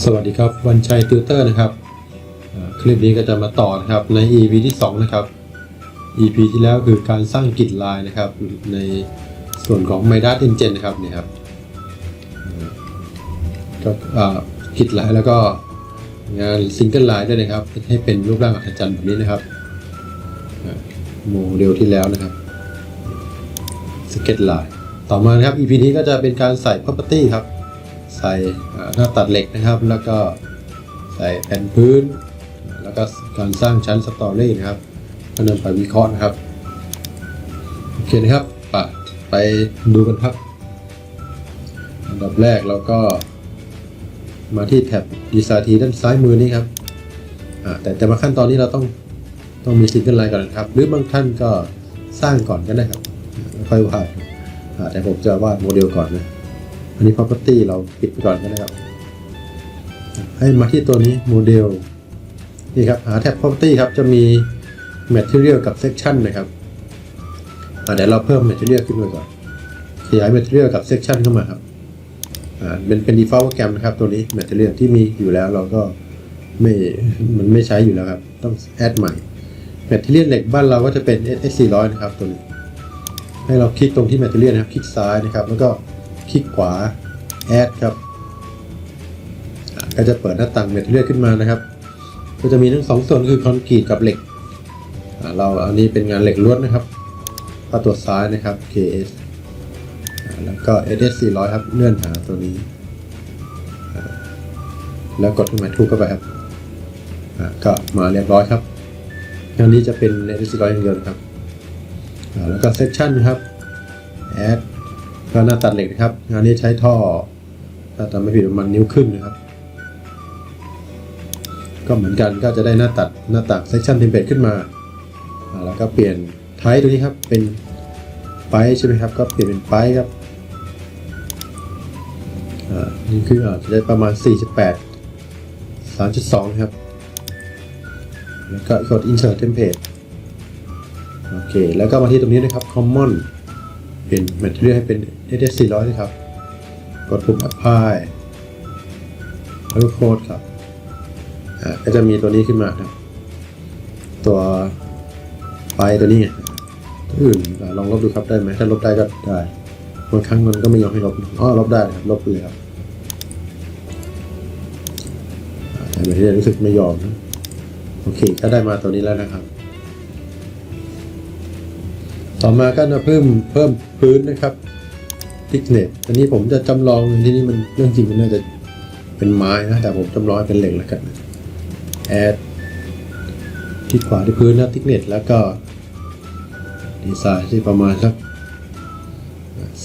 สวัสดีครับวันชัยติวเตอร์นะครับ คลิปนี้ก็จะมาต่อนะครับใน EP ที่ 2 นะครับ EP ที่แล้วคือการสร้างกิจลายนะครับ ในส่วนของ m y d a s Engine นะครับเนี่ยครับก็อ่ากิจลายแล้วก็งานซิงเกิลลายด้วยนะครับ ให้เป็นรูปร่างอัศจรรย์แบบนี้นะครับโมเดลที่แล้วนะครับสเก็ตลายต่อมานะครับ EP นี้ก็จะเป็นการใส่ property ครับ ใส่หน้าตัดเหล็กนะครับ แล้วก็ใส่แผ่นพื้น แล้วก็การสร้างชั้นสตอรี่นะครับก็นำไปวิเคราะห์นะครับโอเคนะครับไปไปดูกันครับ อันดับแรกเราก็มาที่แท็บดีไซน์ทีด้านซ้ายมือนี้ครับแต่แต่มาขั้นตอนนี้เราต้องต้องมีซิงเกิลไลน์ก่อนนะครับ หรือบางท่านก็สร้างก่อนก็ได้ครับค่อยวาดแต่ผมจะวาดโมเดลก่อนนะ นนี้ property เราปิดไปก่อนก็ได้ครับให้มาที่ตัวนี้โมเดลนี่ครับหาแท็บ property ครับจะมี material กับ section นะครับอ่เดี๋ยวเราเพิ่ม material ขึ้นมาก่อนขยาย material กับ section เข้ามาครับอ่าเป็นเป็น default โปรแกรมนะครับตัวนี้ material ที่มีอยู่แล้วเราก็ไม่มันไม่ใช้อยู่แล้วครับ ต้อง add ใหม่ material เหล็กบ้านเราก็จะเป็น S 4 0 0นะครับตัวนี้ ให้เราคลิกตรงที่ material นะครับ คลิกซ้ายนะครับ แล้วก็ คลิกขวา add ครับก็จะเปิดหน้าต่าง material ขึ้นมานะครับ ก็จะมีทั้งสองส่วนคือคอนกรีตกับเหล็กเราอันนี้เป็นงานเหล็กล้วนนะครับก็ตัวซ้ายนะครับ KS แล้วก็ SS 400 ครับเลื่อนหาตัวนี้ แล้วกดเครื่องหมายถูกเข้าไปครับก็มาเรียบร้อยครับงานนี้จะเป็น SS 400อย่างเดียวนครับแล้วก็ section นครับ add ก็หน้าตัดเหล็กนะครับ งานนี้ใช้ท่อ ถ้าจำไม่ผิดประมาณนิ้วครึ่งนะครับ ก็เหมือนกันก็จะได้หน้าตัดหน้าตัด section template ขึ้นมา แล้วก็เปลี่ยนไทป์ตัวนี้ครับ เป็นไปใช่ไหมครับ ก็เปลี่ยนเป็นไปครับนี่คืออาจจะได้ประมาณ 48 3.2 นะครับ แล้วก็กด insert template โอเค แล้วก็มาที่ตรงนี้นะครับ common ลี่ยน material ให้เป็น SS 400นะครับ กดปุ่ม apply แล้วก็โค้ดครับ อ่า ก็จะมีตัวนี้ขึ้นมาครับ ตัวไฟตัวนี้ตัวอื่นลองลบดูครับได้ไหมถ้าลบได้ก็ได้บางครั้งมันก็ไม่ยอมให้ลบอ๋อลบได้ครับ ลบเลยครับอ่าแต่ไม่ได้รู้สึกไม่ยอมนะโอเค ก็ได้มาตัวนี้แล้วนะครับ ต่อมาก็จะเพิ่มเพิ่มพื้นนะครับทิกเน็ตอันนี้ผมจะจำลองที่นี่มันเรื่องจริงมันน่าจะเป็นไม้นะแต่ผมจำลองเป็นเหล็กแล้วกันแอดที่ขวาที่พื้นนะทิกเน็ตแล้วก็ดีไซน์ที่ประมาณสัก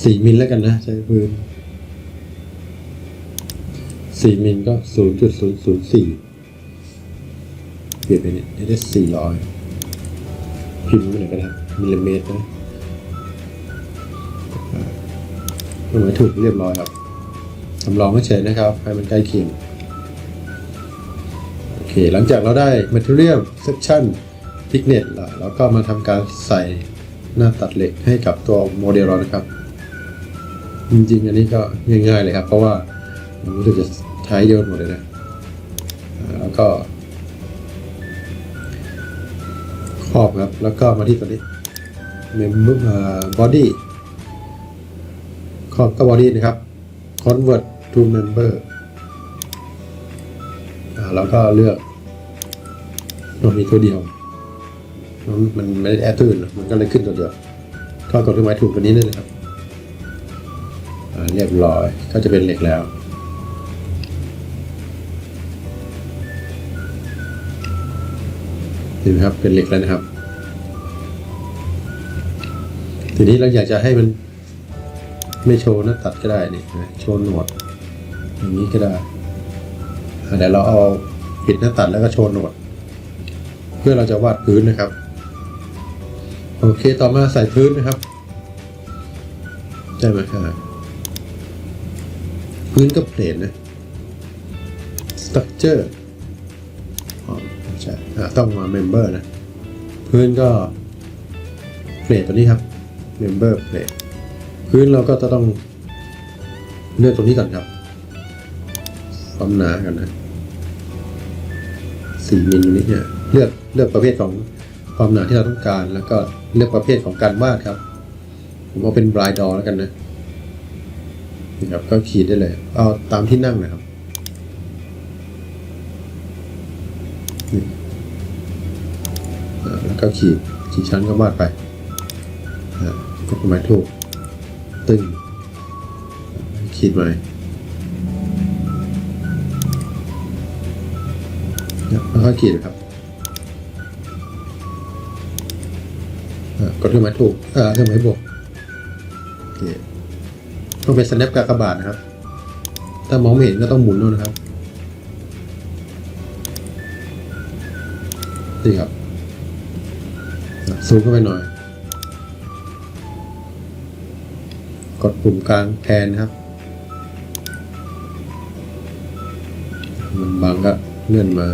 สี่มิลแล้วกันนะใช้พื้นสี่มิลก็ศูนย์จุดศูนย์ศูนย์สี่เปลี่ยนเป็นได้สี่ร้อย พิมพ์ไปหน่อยก็ได้มิลลิเมตรนะตรงไหนถูกเรียบร้อยครับจำลองเฉยนะครับ ให้มันใกล้เคียงโอเค หลังจากเราได้ material section thickness แล้วเราก็มาทำการใส่หน้าตัดเหล็กให้กับตัวโมเดลเรานะครับ จริงๆ อันนี้ก็ง่ายๆเลยครับ เพราะว่ามันรู้สึกจะใช้เยอะหมดเลยนะแล้วก็ รอบครับ แล้วก็มาที่ตัวนี้ member อ่า body ครอบก็ body นะครับ convert to member อ่าแล้วก็เลือกมันมีตัวเดียวมันมันไม่ได้แอดตัวอื่นมันก็เลยขึ้นตัวเดียวถ้ากดเครื่องหมายถูกตัวนี้ได้เลยครับอ่าเรียบร้อยก็จะเป็นเหล็กแล้ว ห็นไหมครับเป็นเหล็กแล้วนะครับ ทีนี้เราอยากจะให้มันไม่โชว์หน้าตัดก็ได้นี่โชว์หนวดอย่างนี้ก็ได้เดี๋ยวเราเอาปิดหน้าตัดแล้วก็โชว์หนวด เพื่อเราจะวาดพื้นนะครับ โอเคต่อมาใส่พื้นนะครับใช่ไหมครับพื้นก็เปลี่ยนนะ structure อ๋อไม่ ใช่ต้องมา member นะ พื้นก็เพลทตัวนี้ครับ member plate พื้นเราก็จะต้องเลือกตรงนี้ก่อนครับความหนากันนะสี่มิลลิเนี่ยเลือกเลือกประเภทของความหนาที่เราต้องการ แล้วก็เลือกประเภทของการวาดครับ ผมเอาเป็นบรายดอแล้วกันนะนี่ครับก็ขีดได้เลย เอาตามที่นั่งนะครับ แล้วก็ขีดขีดชั้นก็วาดไปกดหมายถูก ตึง ขีดใหม่แล้วก็ขีดครับกดเครื่องหมายถูกอ่าเครื่องหมายบวกต้องเป็น snap กากบาทนะครับ ถ้ามองไม่เห็นก็ต้องหมุนด้วยนะครับ นี่ครับซูมเข้าไปหน่อย กดปุ่มกลางแทนนะครับ มันบางก็เลื่อนมา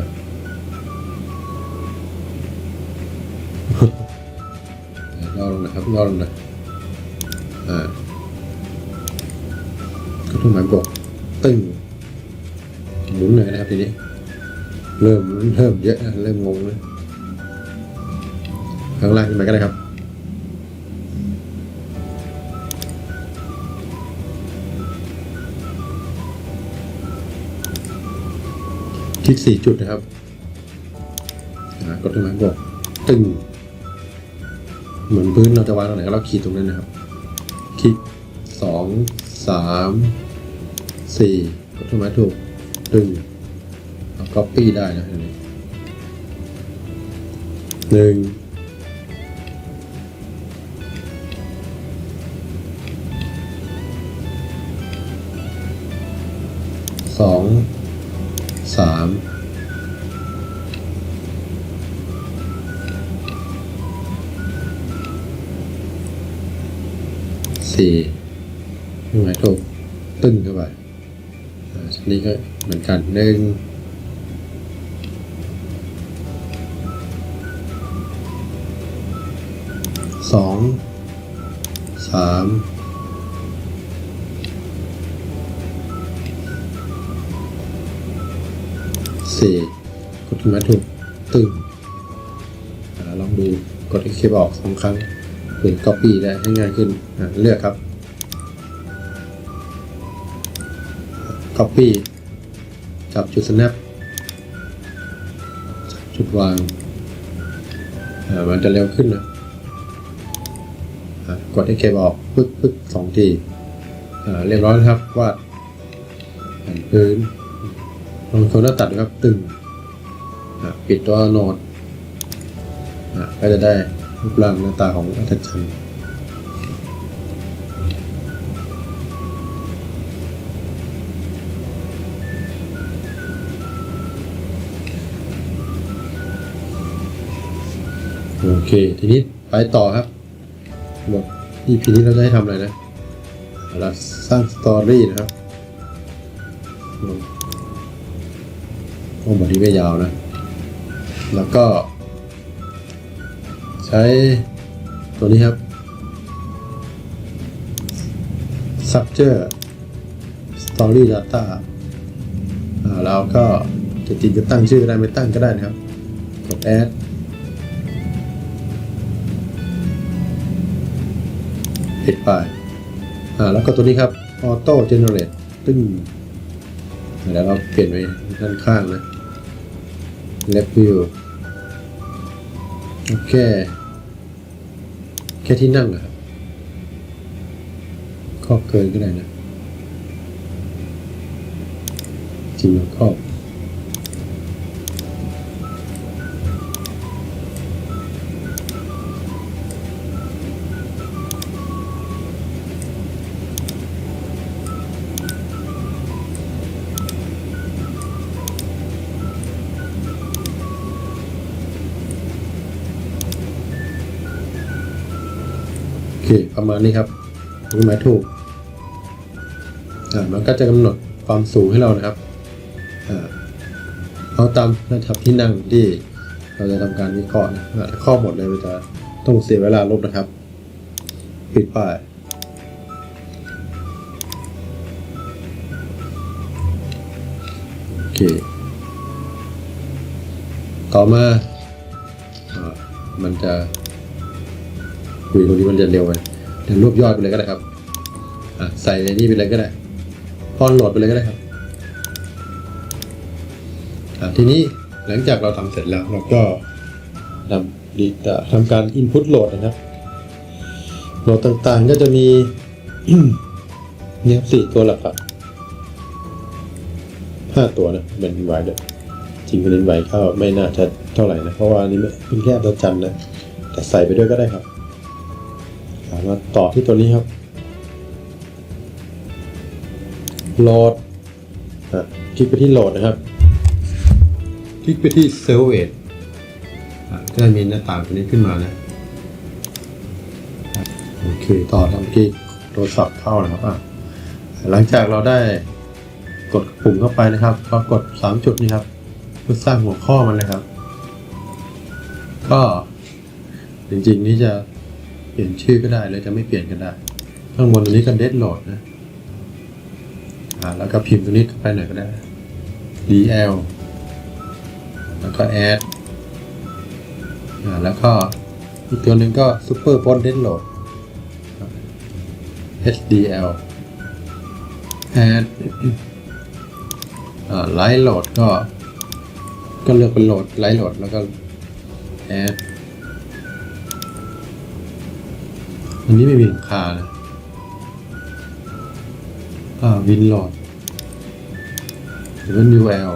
ย่อลงนะครับย่อลงนะอ่าก็ต้องหมายบอกตึ้งหมุนเลยนะครับทีนี้ เริ่มเริ่มเยอะนะเริ่มงงนะ ข้างล่างขึ้นไปก็ได้ครับคลิกสี่จุดนะครับ กดตรงนั้นบอกตึง เหมือนพื้นเราจะวางตรงไหนก็เราขีดตรงนั้นนะครับ คลิกสองสามสี่กดตรงนั้นถูกตึงเอาก๊อปปี้ได้นะทีนี้หนึ่ง สองสามสี่ยังไงถูกตึ้งเข้าไปอ่าชั้นนี้ก็เหมือนกันหนึ่งสองสาม สี่กดถูกไหมถูกตึ้งอ่าลองดูกดคีย์บอร์ดสองครั้งเปลี่ยน copy ได้ให้ง่ายขึ้นเลือกครับ copy จับจุด snap จุดวางมันจะเร็วขึ้นนะกดที่เคบอกปึ๊กปึ๊กสองทีเรียบร้อยนะครับวาดแผ่นพื้น ลองโซนหน้าตัดนะครับตึงปิดตัวโนดอ่าก็จะได้รูปร่างหน้าตาของอัตชันโอเค ทีนี้ไปต่อครับบท EP นี้เราจะให้ทำอะไรนะเราสร้างสตอรี่นะครับ โอ้บทนี้ไม่ยาวนะ แล้วก็ ใช้ตัวนี้ครับ structure story data อ่าแล้วก็จริงๆจะตั้งชื่อได้ไม่ตั้งก็ได้นะครับ กด add ปิดไปอ่าแล้วก็ตัวนี้ครับ auto generate ตึ้งเดี๋ยวเราเปลี่ยนไปด้านข้างนะ left view โอเค แค่ที่นั่งนะครับครอบเกินก็ได้นะจริงแล้วครอบ ประมาณนี้ครับถูกไหมถูกอ่ามันก็จะกำหนดความสูงให้เรานะครับอ่าเอาตามระดับที่นั่งที่เราจะทำการวิเคราะห์นะอ่าถ้าข้อหมดเลยมันจะต้องเสียเวลาลบนะครับ ปิดป้ายต่อมาอ่ามันจะคุยตรงนี้มันจะเร็วไป เดี๋ยวรวบยอดไปเลยก็ได้ครับอะใส่ในนี้ไปเลยก็ได้ป้อนโหลดไปเลยก็ได้ครับอะทีนี้หลังจากเราทำเสร็จแล้วเราก็ทำดีอะทำการ input โหลดนะครับโหลดต่างๆก็จะมีเนี่ยสี่ตัวหลักครับห้าตัวนะเป็นไวเดอจริงเป็นไวก็ไม่น่าจะเท่าไหร่นะ เพราะว่านี้เป็นแค่ตัวจันนะแต่ใส่ไปด้วยก็ได้ครับ มาต่อที่ตัวนี้ครับโหลดคลิกไปที่โหลดนะครับ คลิกไปที่เซลเวทก็จะมีหน้าต่างตัวนี้ขึ้นมานะ โอเค ต่อทำที่โทรศัพท์เข้านะครับอะหลังจากเราได้กดปุ่มเข้าไปนะครับก็กด 3 จุดนี้ครับ เพื่อสร้างหัวข้อมันเลยครับ ก็จริงๆ นี่จะ เปลี่ยนชื่อก็ได้หรือจะไม่เปลี่ยนก็ได้ ข้างบนตรงนี้ก็เด d โหลดนะอ่าแล้วก็พิมพ์ตรงนี้เข้าไปหน่อยก็ได้ dl แล้วก็ add อ่าแล้วก็อีกตัวหนึ่งก็ super post dead load HDL add อ่า light load ก็ ก็เลือกเป็นโหลด light load แล้วก็ add อันนี้ไม่มีหลังคานะอ่า win load หรือว่า new l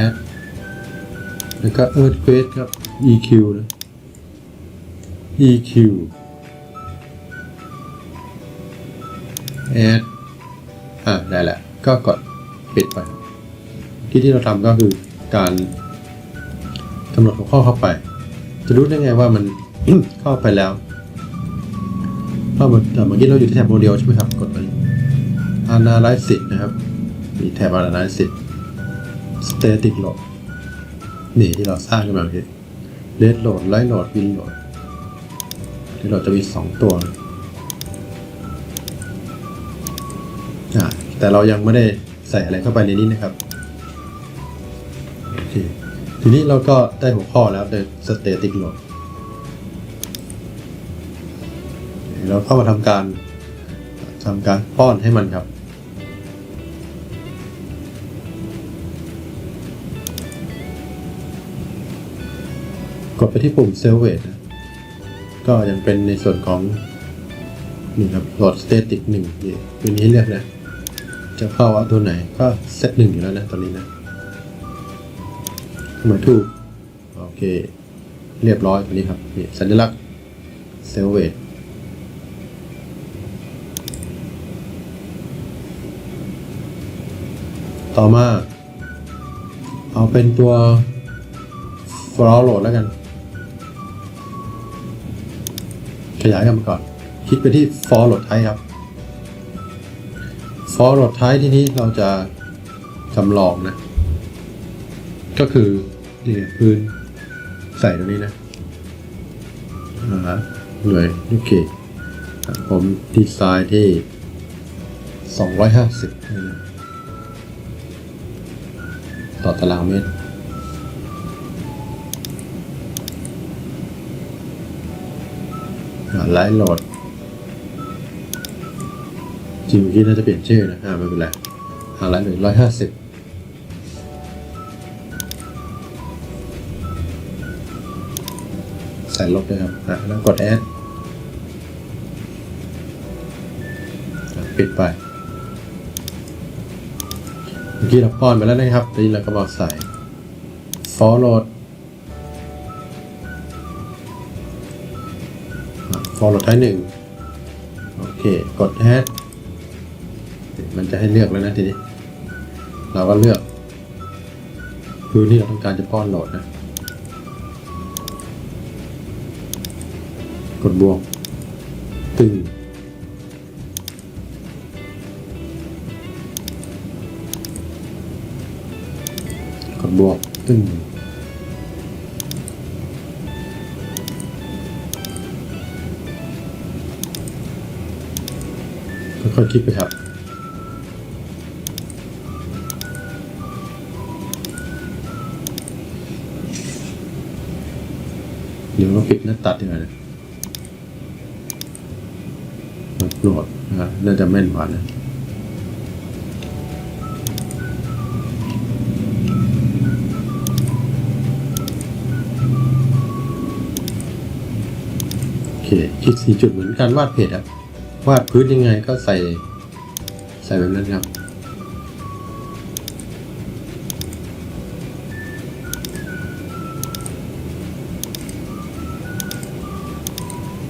add แล้วก็ earthquake ครับ EQ นะ EQ add อ่าได้แล้วก็กดปิดไป ที่ที่เราทำก็คือการกำหนดหัวข้อเข้าไป จะรู้ได้ไงว่ามัน เข้าไปแล้ว เพราะเมื่อกี้เราอยู่ที่แท็บโมเดลใช่ไหมครับ กดไป Analysis นะครับ มีแท็บ Analysis Static Load นี่ที่เราสร้างขึ้นมาเมื่อกี้ Red Load Light Load Win Load ที่เราจะมี 2 ตัวนะอ่าแต่เรายังไม่ได้ใส่อะไรเข้าไปในนี้นะครับทีนี้เราก็ได้หัวข้อแล้วใน Static Load เราเข้ามาทำการทำการป้อนให้มันครับ กดไปที่ปุ่ม s e l v a t นะก็ยังเป็นในส่วนของนี่ครับโหลด static หนึ่งนี่ตัวนี้เลือกนะ จะเข้าว่าตัวไหนก็เซตหนึ่งอยู่แล้วนะตอนนี้นะหมายถูก โอเค เรียบร้อยตัวนี้ครับนี่สัญลักษณ์ s e l v a t ต่อมา เอาเป็นตัวฟลอโหลดแล้วกัน ขยายกันมาก่อน คลิกไปที่ for load type ครับ for load type ที่นี้เราจะจำลองนะ ก็คือนี่พื้นใส่ตรงนี้นะอ่าหน่ยโอเคผมดีไซน์ที่ 250นะ ต่อตารางเมตร ไลฟ์โหลด จริงเมื่อกี้น่าจะเปลี่ยนชื่อนะอ่าไม่เป็นไรหาไลฟ์หนึ่งร้อยห้าสิบใส่ลบเลยครับอะแล้วกดแอดปิดไป มื่อกี้เราป้อนไปแล้วนะครับทีนี้เราก็มาใส่ forward forward ท้ายหนึ่งโอเค กด add มันจะให้เลือกแล้วนะทีนี้ เราก็เลือกพื้นที่เราต้องการจะป้อนโหลดนะ กดบวกตึง บวกตึ้งค่อยคิดไปครับเดี๋ยวเราปิดหน้าตัดดีกว่านะโหลดนะครับน่าจะแม่นกว่านะ อเคคลิกสี่จุดเหมือนการวาดเพจอะวาดพื้นยังไงก็ใส่ ใส่แบบนั้นครับ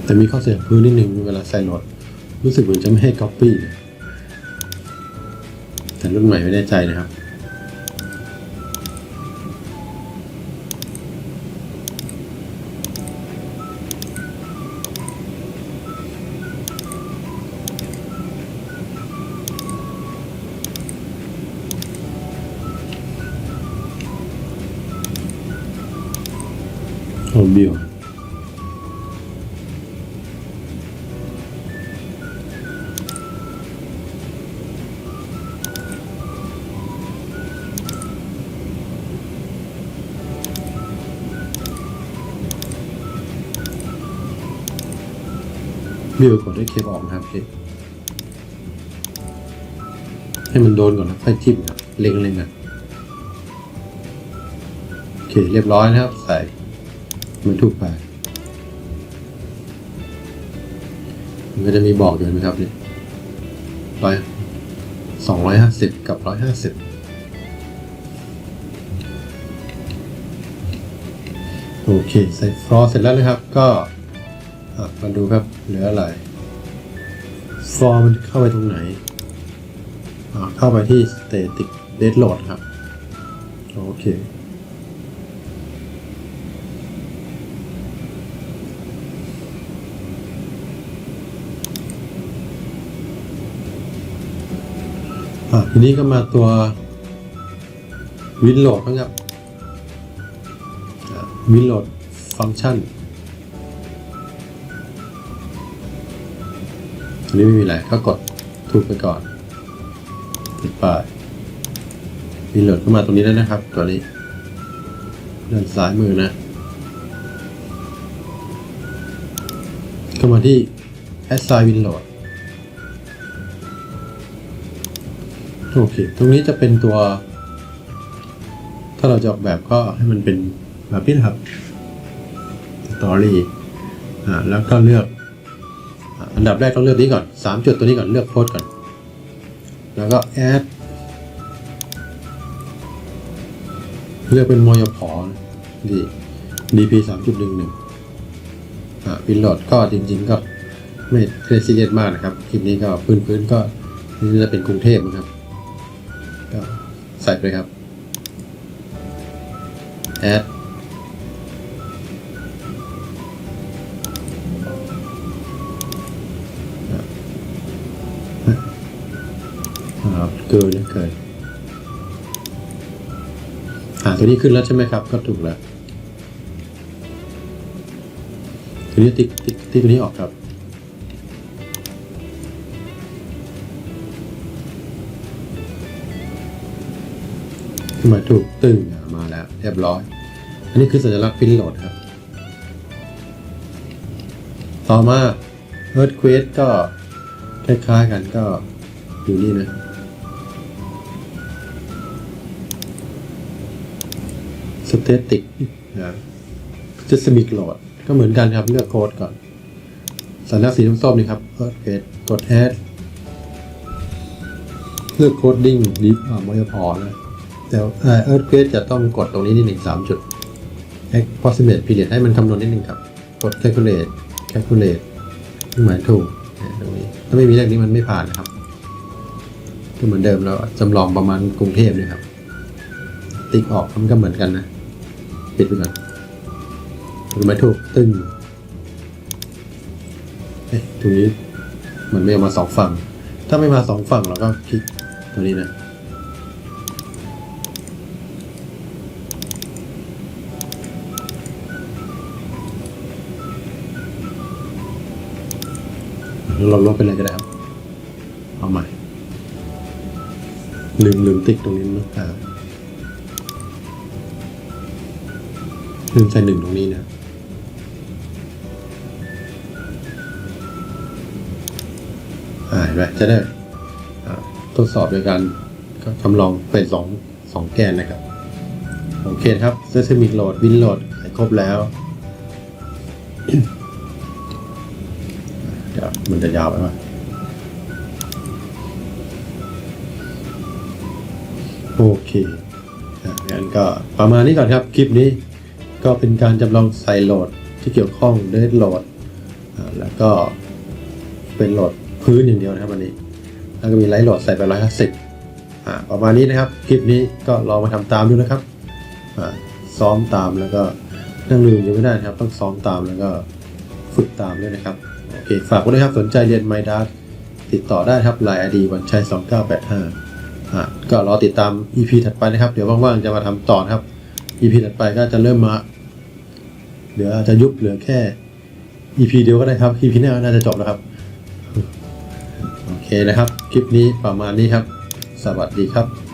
แต่มีข้อเสียพื้นนิดนึงเวลาใส่โหลดรู้สึกเหมือนจะไม่ให้ copy เลยแต่รุ่นใหม่ไม่แน่ใจนะครับ โอ้บิวบิวกดได้เคปออกนะครับเคปให้มันโดนก่อนแล้วค่อยจิ้มครับเล็งเล็งๆอะโอเคเรียบร้อยนะครับใส่ มันถูกไป มันก็จะมีบอกอยู่นไหมครับเนี่ยร้อยสองร้อยห้าสิบกับร้อยห้าสิบโอเคใส่ฟลอร์เสร็จแล้วนะครับ ก็มาดูครับเหลืออะไรฟลอร์มันเข้าไปตรงไหนเข้าไปที่ static dead load ครับ โอเค อะทีนี้ก็มาตัววินโหลดนะครับวินโหลดฟังก์ชันอันนี้ไม่มีอะไรก็กดถูกไปก่อนปิดปายวินโหลดก็มาตรงนี้แล้วนะครับ ตัวนี้ด้านซ้ายมือนะก็มาที่ assign winload โอเค ตรงนี้จะเป็นตัว ถ้าเราจะออกแบบก็ให้มันเป็นแบบนี้นะครับ story อ่าแล้วก็เลือกอันดับแรกต้องเลือกนี้ก่อนสามจุดตัวนี้ก่อนเลือกโพสก่อน แล้วก็ add เลือกเป็นมยพอดี dp สามจุดหนึ่งหนึ่งอ่าวินโหลดก็จริง ๆ ก็ไม่เครซีเรียสมากนะครับ คลิปนี้ก็พื้นๆก็นี่จะเป็นกรุงเทพนะครับ ใส่ไปเลยครับ add ครับเกินนะเกินอ่าตัวนี้ขึ้นแล้วใช่ไหมครับ ก็ถูกแล้วตัวนี้ติ๊กติ๊กติ๊กตัวนี้ออกครับ ขึ้นมาถูกตึงมาแล้ว เรียบร้อย อันนี้คือสัญลักษณ์ฟินโหลดครับ ต่อมา Earthquake ก็คล้ายๆกันก็อยู่นี่นะ Static นะจะสมิกโหลดก็เหมือนกันครับเลือกโค้ดก่อนสัญลักษณ์สีส้มๆนี่ครับ Earthquake กด Add เลือกโคดดิ้งดิฟอ่ามอยพอนะ แต่เอิร์ธเควสจะต้องกดตรงนี้นิดหนึ่งสามจุด approximate period ให้มันคำนวณนิดหนึ่งครับ กด calculate calculate เครื่องหมายถูกตรงนี้ ถ้าไม่มีเลขนี้มันไม่ผ่านนะครับก็เหมือนเดิมแล้วจำลองประมาณกรุงเทพเลยครับ ติ๊กออกมันก็เหมือนกันนะ ปิดไปก่อนเครื่องหมายถูกตึ้งเอ๊ะตรงนี้มันไม่เอามาสองฝั่ง ถ้าไม่มาสองฝั่งเราก็คลิกตัวนี้นะ เราลบไปเลยก็ได้ครับ เอาใหม่ ลืมลืมติ๊กตรงนี้นะครับลืมใส่หนึ่งตรงนี้นะอ่าเห็ไหมจะได้ทดสอบโดยการจำลองเป็สองสองแกนนะครับ โอเคครับเซสมิกโหลดวินโหลดครบแล้ว มันจะยาวไปไหมโอเคอะงั้นก็ประมาณนี้ก่อนครับ คลิปนี้ก็เป็นการจำลองใส่โหลดที่เกี่ยวข้องเดทโหลด แล้วก็เป็นโหลดพื้นอย่างเดียวนะครับวันนี้ แล้วก็มีไลท์โหลดใส่ไปร้อยห้าสิบประมาณนี้นะครับ คลิปนี้ก็ลองมาทำตามดูนะครับ ซ้อมตามแล้วก็นั่งลืมยังไม่ได้นะครับ ต้องซ้อมตามแล้วก็ฝึกตามด้วยนะครับ โอเคฝากไว้ด้วยครับสนใจเรียน My Dart ติดต่อได้ครับ Line ID วันชัย2985อ่าก็รอติดตาม EP ถัดไปนะครับ เดี๋ยวว่างๆจะมาทำต่อนะครับ EP ถัดไปก็จะเริ่มมาเดี๋ยวอาจจะยุบเหลือแค่ EP เดียวก็ได้ครับ EP หน้าน่าจะจบแล้วครับ โอเคนะครับ คลิปนี้ประมาณนี้ครับ สวัสดีครับ